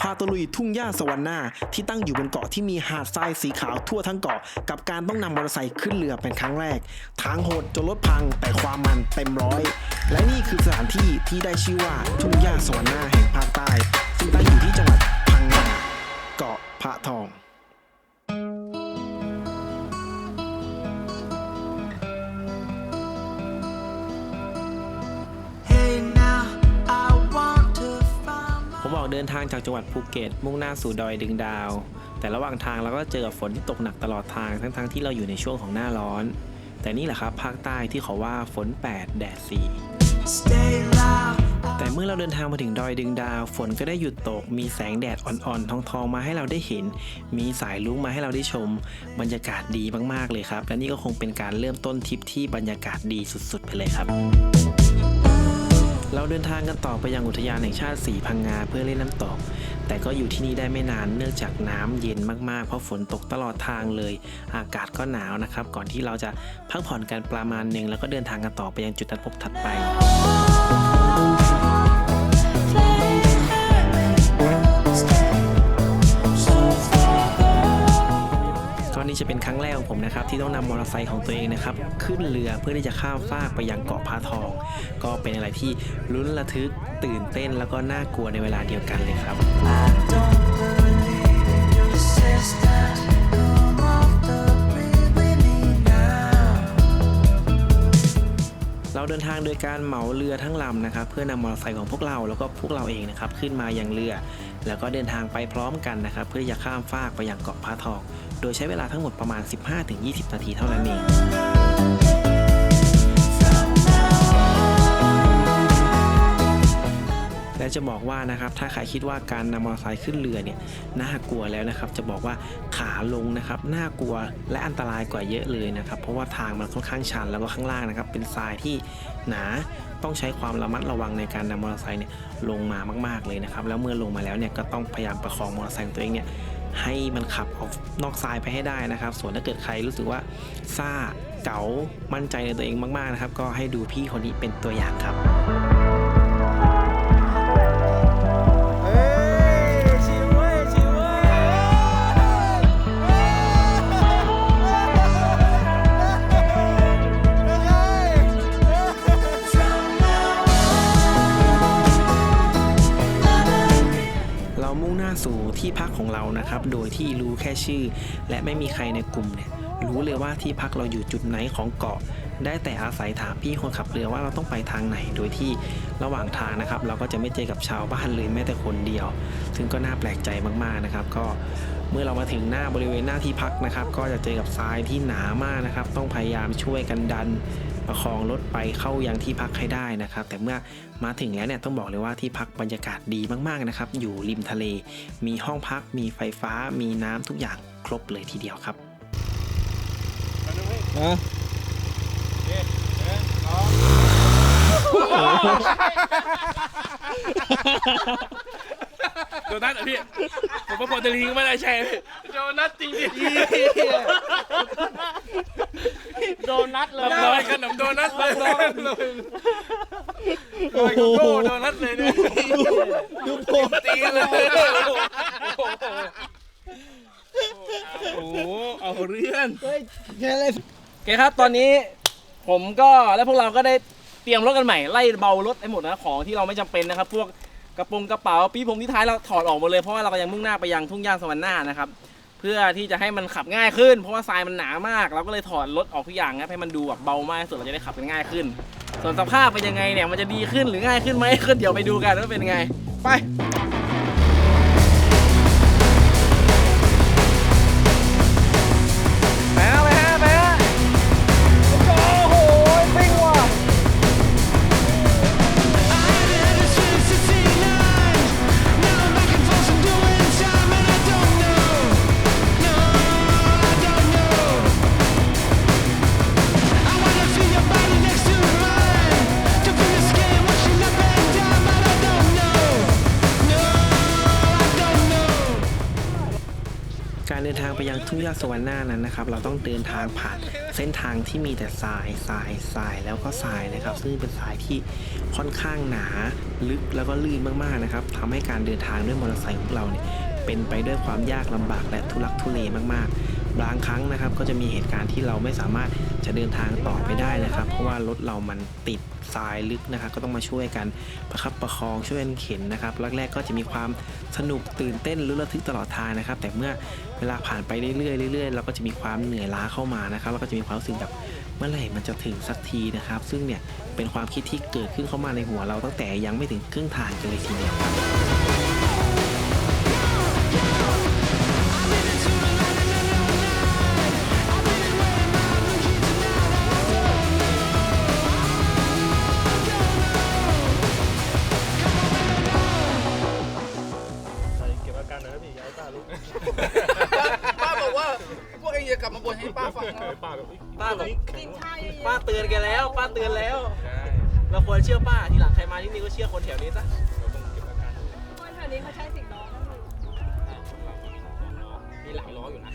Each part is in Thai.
พาตะลุยทุ่งหญ้าสวรรค์นาที่ตั้งอยู่บนเกาะที่มีหาดทรายสีขาวทั่วทั้งเกาะ กับการต้องนำมอเตอร์ไซค์ขึ้นเรือเป็นครั้งแรก ทางโหดจนรถพังแต่ความมันเต็มร้อย และนี่คือสถานที่ที่ได้ชื่อว่าทุ่งหญ้าสวรรค์นาแห่งภาคใต้ ซึ่งตั้งอยู่ที่จังหวัดพังงาเกาะพระทอง ออกเดินทางจากจังหวัดภูเก็ต มุ่งหน้าสู่ดอยดึงดาว แต่ระหว่างทางเราก็เจอฝนที่ตกหนักตลอดทางทั้งๆที่เราอยู่ในช่วงของหน้าร้อน แต่นี่แหละครับภาคใต้ที่เขาว่าฝน 8 แดด4แต่เมื่อเราเดินทางมาถึงดอยดึงดาว ฝนก็ได้หยุดตก มีแสงแดดอ่อนๆ ทองๆ มาให้เราได้เห็น มีสายลุ้งมาให้เราได้ชม บรรยากาศดีมากๆเลยครับ และนี่ก็คงเป็นการเริ่มต้นทริปที่บรรยากาศดีสุดๆ ไปเลยครับ เราเดินทางกันต่อไปยังอุทยานแห่งชาติสีพังงาเพื่อเล่นน้ำตก แต่ก็อยู่ที่นี่ได้ไม่นานเนื่องจากน้ำเย็นมากๆ เพราะฝนตกตลอดทางเลย อากาศก็หนาวนะครับ ก่อนที่เราจะพักผ่อนกันประมาณหนึ่งแล้วก็เดินทางกันต่อไปยังจุดนัดพบถัดไป ก็นี่จะเป็นครั้งแรกของผมนะครับที่ต้องนำมอเตอร์ไซค์ของตัวเองนะครับขึ้นเรือเพื่อที่จะข้ามฟากไปยังเกาะพระทอง ก็เป็นอะไรที่ลุ้นระทึกตื่นเต้นแล้วก็น่ากลัวในเวลาเดียวกันเลยครับ เราเดินทางโดยการเหมาเรือทั้งลำนะครับ เพื่อนำมอเตอร์ไซค์ของพวกเราแล้วก็พวกเราเองนะครับขึ้นมายังเรือ แล้วก็เดินทางไปพร้อมกันนะครับ เพื่อจะข้ามฟากไปยังเกาะพระทอง โดยใช้เวลาทั้งหมดประมาณ 15-20 นาทีเท่านั้นเอง และจะบอกว่านะครับถ้าใครคิดว่าการนำมอเตอร์ไซค์ขึ้นเรือเนี่ยน่ากลัวแล้วนะครับ จะบอกว่าขาลงนะครับน่ากลัวและอันตรายกว่าเยอะเลยนะครับ เพราะว่าทางมันค่อนข้างชันแล้วก็ข้างล่างนะครับ เป็นทรายที่หนาต้องใช้ความระมัดระวังในการนำมอเตอร์ไซค์เนี่ยลงมามาก ๆเลยนะครับ แล้วเมื่อลงมาแล้วเนี่ยก็ต้องพยายามประคองมอเตอร์ไซค์ตัวเองเนี่ยให้มันขับออกนอกทรายไปให้ได้นะครับ ส่วนถ้าเกิดใครรู้สึกว่าซ่าเก๋ามั่นใจในตัวเองมากๆนะครับ ก็ให้ดูพี่คนนี้เป็นตัวอย่างครับ สู่ที่พักของเรานะครับ โดยที่รู้แค่ชื่อ และไม่มีใครในกลุ่มเนี่ยรู้เลยว่าที่พักเราอยู่จุดไหนของเกาะ ได้แต่อาศัยถามพี่คนขับเรือว่าเราต้องไปทางไหน โดยที่ระหว่างทางนะครับ เราก็จะไม่เจอกับชาวบ้านเลยแม้แต่คนเดียว ซึ่งก็น่าแปลกใจมากๆนะครับ ก็เมื่อเรามาถึงหน้าบริเวณหน้าที่พักนะครับ ก็จะเจอกับทรายที่หนามากนะครับ ต้องพยายามช่วยกันดัน ประคองรถไปเข้ายังที่พักให้ได้นะครับ แต่เมื่อมาถึงแล้วเนี่ยต้องบอกเลยว่าที่พักบรรยากาศดีมากๆนะครับ อยู่ริมทะเล มีห้องพัก มีไฟฟ้า มีน้ำทุกอย่างครบเลยทีเดียวครับ โดนัทเหรอพี่ ผมว่าโปรตีนไม่ได้ใช่พี่โดนัทจริงดิโดนัทเลยลอยขนมโดนัทเลยลอยโกโก้โดนัทเลยเนี่ยดูโพตีเลยโอ้โหเอาเรื่องแค่อะไรโอเคครับตอนนี้ผมก็และพวกเราก็ได้เตรียมรถกันใหม่ไล่เบารถให้หมดนะของที่เราไม่จำเป็นนะครับ พวก กระโปรงกระเป๋าปีผมที่ท้ายเราถอดออกหมดเลยเพราะว่าเราก็ยังมุ่งหน้าไปยังทุ่งหญ้าสวรรค์หน้านะครับเพื่อที่จะให้มันขับง่ายขึ้น เพราะว่าทรายมันหนามาก เราก็เลยถอดรถออกทุกอย่างนะให้มันดูแบบเบามากที่สุดเราจะได้ขับกันง่ายขึ้น ส่วนสภาพเป็นยังไงเนี่ยมันจะดีขึ้นหรือง่ายขึ้นไหมก็เดี๋ยวไปดูกันว่าเป็นยังไง ไปางไปยังทุ่งหญ้าสวรรค์หน้านั้นนะครับ เราต้องเดินทางผ่านเส้นทางที่มีแต่ทรายทรายทรายแล้วก็ทรายนะครับ ซึ่งเป็นทรายที่ค่อนข้างหนาลึกแล้วก็ลื่นมากๆนะครับทำให้การเดินทางด้วยมอเตอร์ไซค์ของเราเนี่ยเป็นไปด้วยความยากลำบากและทุลักทุเลมากๆ บางครั้งนะครับ ก็จะมีเหตุการณ์ที่เราไม่สามารถจะเดินทางต่อไปได้นะครับ เพราะว่ารถเรามันติดทรายลึกนะครับ ก็ต้องมาช่วยกันประคับประคองช่วยกันเข็นนะครับแรกๆก็จะมีความสนุกตื่นเต้นลุ้นระทึกตลอดทางนะครับ แต่เมื่อเวลาผ่านไปเรื่อยๆเรื่อยๆเราก็จะมีความเหนื่อยล้าเข้ามานะครับแล้วก็จะมีความรู้สึกแบบเมื่อไหร่มันจะถึงสักทีนะครับ ซึ่งเนี่ยเป็นความคิดที่เกิดขึ้นเข้ามาในหัวเราตั้งแต่ยังไม่ถึงครึ่งทางกันเลยทีเดียว ลุกป้าบอกว่าพวกเองอย่ากลับมาบ่นให้ป้าฟังนะป้าแบบป้าบอกป้าเตือนแกันแล้ว ป้าเตือนแล้ว เราควรเชื่อป้าทีหลังใครมาที่นี่ก็เชื่อคนแถวนี้ซะคนแถวนี้เขาใช้สิงล้อกันอยู่มีหลายล้ออยู่นะ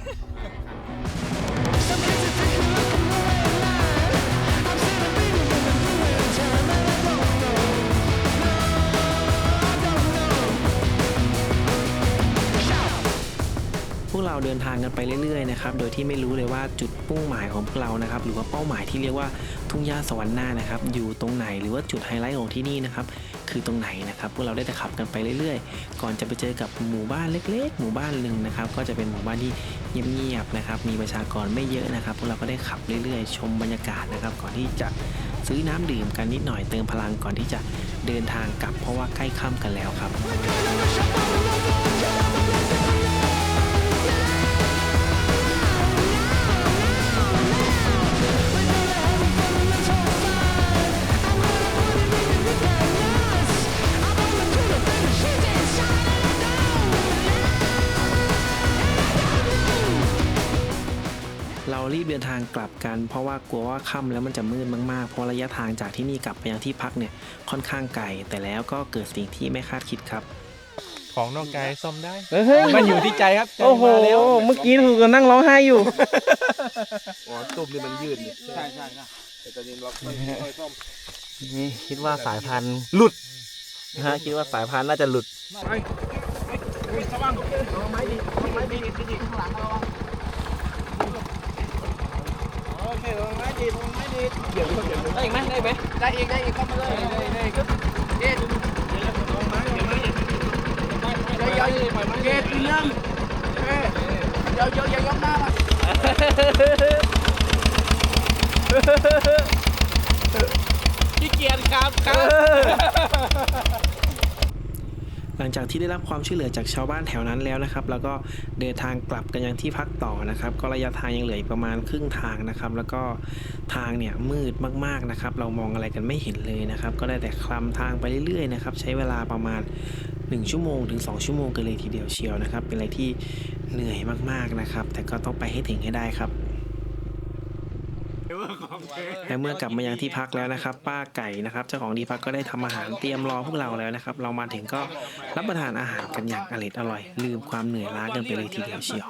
กันไปเรื่อยๆนะครับโดยที่ไม่รู้เลยว่าจุดมุ่งหมายของพวกเรานะครับหรือว่าเป้าหมายที่เรียกว่าทุ่งหญ้าสวรรค์หน้านะครับอยู่ตรงไหนหรือว่าจุดไฮไลท์ของที่นี่นะครับคือตรงไหนนะครับพวกเราได้แต่ขับกันไปเรื่อยๆ ก่อนจะไปเจอกับหมู่บ้านเล็ก ๆ หมู่บ้านหนึ่งนะครับก็จะเป็นหมู่บ้านที่เงียบๆนะครับมีประชากรไม่เยอะนะครับพวกเราก็ได้ขับเรื่อยๆ ชมบรรยากาศนะครับก่อนที่จะซื้อน้ำดื่มกันนิดหน่อยเติมพลังก่อนที่จะเดินทางกลับเพราะว่าใกล้ค่ำกันแล้วครับ กลับกัน เพราะว่ากลัวว่าค่ำแล้วมันจะมืดมากๆ เพราะระยะทางจากที่นี่กลับไปยังที่พักเนี่ยค่อนข้างไกลแต่แล้วก็เกิดสิ่งที่ไม่คาดคิดครับ ของนอกกายซ่อมได้มันอยู่ที่ใจครับโอ้โหเมื่อกี้ถูกนั่งร้องไห้อยู่ อ๋อตุ่มนี่มันยืดใช่ใช่ใช่แต่ตอนนี้ล็อกไม่ค่อยซ่อมนี่คิดว่าสายพันธุ์หลุดนะฮะคิดว่าสายพันธุ์น่าจะหลุดโอเคลงไม้ดีลงไม้ดี ได้อีกไหมได้ไหมได้อีกได้อีกเข้ามาเลยได้ได้ก็เด็ดเดี๋ยวเดี๋ยวเดี๋ยวเด็ดอีนึงเดี๋ยวเดี๋ยวอย่ายกหน้ามาขี้เกียจครับครับ หลังจากที่ได้รับความช่วยเหลือจากชาวบ้านแถวนั้นแล้วนะครับ แล้วก็เดินทางกลับกันยังที่พักต่อนะครับ ก็ระยะทางยังเหลืออีกประมาณครึ่งทางนะครับ แล้วก็ทางเนี่ยมืดมากๆนะครับ เรามองอะไรกันไม่เห็นเลยนะครับ ก็ได้แต่คลำทางไปเรื่อยๆนะครับ ใช้เวลาประมาณ 1 ชั่วโมงถึง 2 ชั่วโมงกันเลยทีเดียวเชียวนะครับ เป็นอะไรที่เหนื่อยมากๆนะครับ แต่ก็ต้องไปให้ถึงให้ได้ครับ และเมื่อกลับมายังที่พักแล้วนะครับ ป้าไก่นะครับ เจ้าของที่พักก็ได้ทำอาหารเตรียมรอพวกเราแล้วนะครับ เรามาถึงก็รับประทานอาหารกันอย่างอร่อยอร่อย ลืมความเหนื่อยล้ากันไปเลยทีเดียวเชียว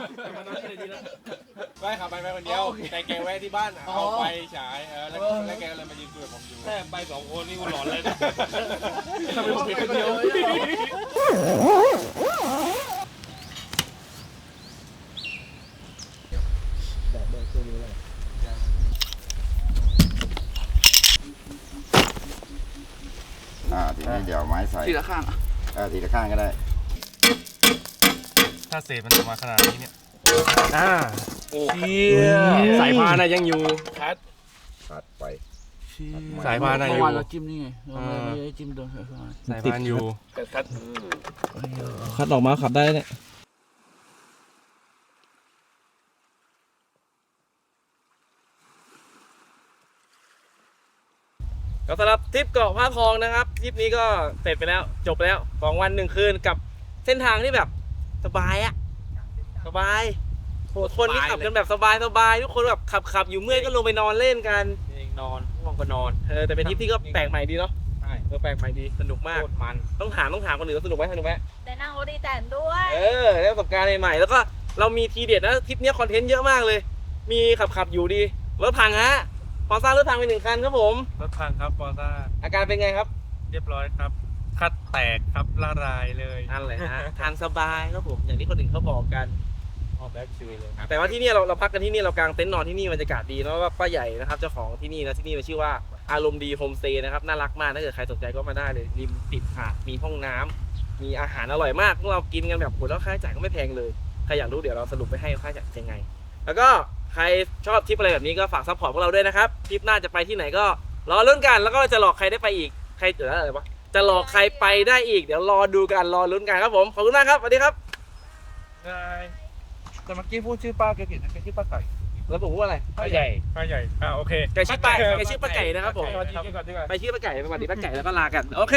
ไปขับไปไปคนเดียวแต่แกแวะที่บ้านเอาไฟฉายเออแล้วแล้วแกก็เลยมายืนคุยกับผมอยู่แต่ไปสองคนนี่กูหลอนเลยนะทำไมผมเป็นคนเดียว นี้เดี๋ยวไม้ใส่ทีละข้างอะเออทีละข้างก็ได้ ถ้าเศษมันจะมาขนาดนี้เนี่ยอ่าเชี่ยสายพานอะยังอยู่คัด ตัดไป สายพานอะอเมื่ยู่ อวานเราจิ้มนี่ไงเราไม่ได้จิ้มโดนไฟฟ้าสายพานอยู่คัดออกมาขับได้เนี่ย ก็สำหรับทริปเกาะพระทองนะครับทริปนี้ก็เสร็จไปแล้วจบไปแล้วสองวันหนึ่งคืนกับเส้นทางที่แบบสบายอะสบายทุกคนที่ขับกันแบบสบายสบายทุกคนแบบขับขับอยู่เมื่อยก็ลงไปนอนเล่นกันเองนอนง่วงก็นอนเออแต่เป็นทริปที่ก็แปลกใหม่ดีเนาะใช่เออแปลกใหม่ดีสนุกมากโคตรมันต้องถามต้องถามคนอื่นว่าสนุกไหมสนุกไหมได้นั่งรถดีแตนด้วยเออได้ประสบการณ์ใหม่ๆแล้วก็เรามีทีเด็ดนะทริปเนี้ยคอนเทนต์เยอะมากเลย มีขับขับๆอยู่ดีรถพังฮะ พอซ่ารถพังไปหนึ่งคันครับผม รถพังครับปอซ่าอาการเป็นไงครับเรียบร้อยครับคัดแตกครับละลายเลยนั่นแหละฮะทางสบายครับผม อย่างที่คนอื่นเขาบอกกัน ออกแบ็กซีเลยครับแต่ว่าที่เนี่ยเราเราพักกันที่นี่เรากางเต็นท์นอนที่นี่บรรยากาศดีเนอะว่าป้าใหญ่นะครับเจ้าของที่นี่นะที่นี่มันชื่อว่าอารมณ์ดีโฮมสเตย์นะครับน่ารักมากถ้าเกิดใครสนใจก็มาได้เลยริมติดหาดมีห้องน้ำมีอาหารอร่อยมากพวกเรากินกันแบบโหแล้วค่าใช้จ่ายก็ไม่แพงเลยใครอยากรู้เดี๋ยวเราสรุปไปให้ค่าใช้จ่ายยังไง แล้วก็ ใครชอบทริปอะไรแบบนี้ก็ฝากซัพพอร์ตพวกเราด้วยนะครับทริปหน้าจะไปที่ไหนก็รอลุ้นกันแล้วก็จะหลอกใครได้ไปอีกใครเจออะไรวะจะหลอกใครไปได้อีกเดี๋ยวรอดูกันรอลุ้นกันครับผมขอบคุณมากครับสวัสดีครับได้แต่เมื่อกี้พูดชื่อป้าแกผิดนะแกชื่อป้าไก่แล้วผมพูดว่าอะไรป้าใหญ่ป้าใหญ่อ่าโอเคแกชื่อป้าแกชื่อป้าไก่นะครับผมสวัสดีก่อนดีกว่าไปชื่อป้าไก่ไปสวัสดีป้าไก่แล้วก็ลากันโอเค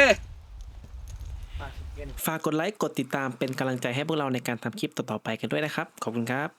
ฝากกดไลค์กดติดตามเป็นกำลังใจให้พวกเราในการทำคลิปต่อๆไปกันด้วยนะครับ ขอบคุณครับ